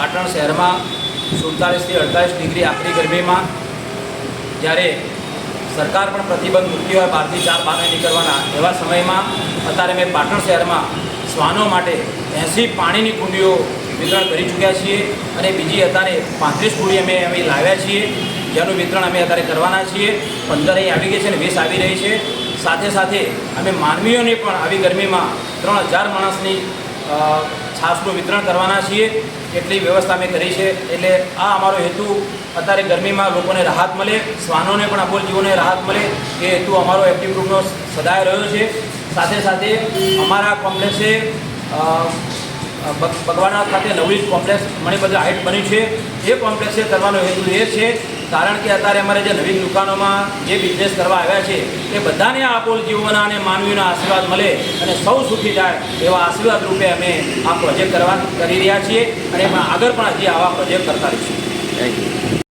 પાટણ શહેરમાં સુડતાલીસથી અડતાલીસ ડિગ્રી આખરી ગરમીમાં જ્યારે સરકાર પણ પ્રતિબંધ મૂકી હોય, બહારથી ચાર બહાર નીકળવાના, એવા સમયમાં અત્યારે મેં પાટણ શહેરમાં શ્વાનો માટે એંસી પાણીની કુંડીઓ વિતરણ કરી ચૂક્યા છીએ અને બીજી અત્યારે પાંત્રીસ કુંડી અમે અમે લાવ્યા છીએ. જેનું વિતરણ અમે અત્યારે કરવાના છીએ. પંદર અહીં આવી ગઈ છે અને વીસ આવી રહી છે. સાથે સાથે અમે માનવીઓને પણ આવી ગરમીમાં ત્રણ હજાર માણસની છાશનું વિતરણ કરવાના છીએ, એટલી વ્યવસ્થા અમે કરી છે. એટલે આ અમારો હેતુ, અત્યારે ગરમીમાં લોકોને રાહત મળે, શ્વાનોને પણ અબોલ જીવોને રાહત મળે, એ હેતુ અમારો એક્ટિવ ગ્રુપનો સદાય રહ્યો છે. સાથે સાથે અમારા કોમ્પ્લેક્સે ભગવાના ખાતે નવી કોમ્પ્લેક્સ મણિબદ્ર હાઇટ બની છે. એ કોમ્પ્લેક્સે કરવાનો હેતુ એ છે કારણ કે અત્યારે અમારે જે નવીન દુકાનોમાં જે બિઝનેસ કરવા આવ્યા છે, એ બધાને આ અબોલ જીવોના અને માનવીના આશીર્વાદ મળે અને સૌ સુખી થાય એવા આશીર્વાદ રૂપે અમે આ પ્રોજેક્ટ કરવા કરી રહ્યા છીએ અને આગળ પણ હજી આવા પ્રોજેક્ટ કરતા રહીશું. Thank you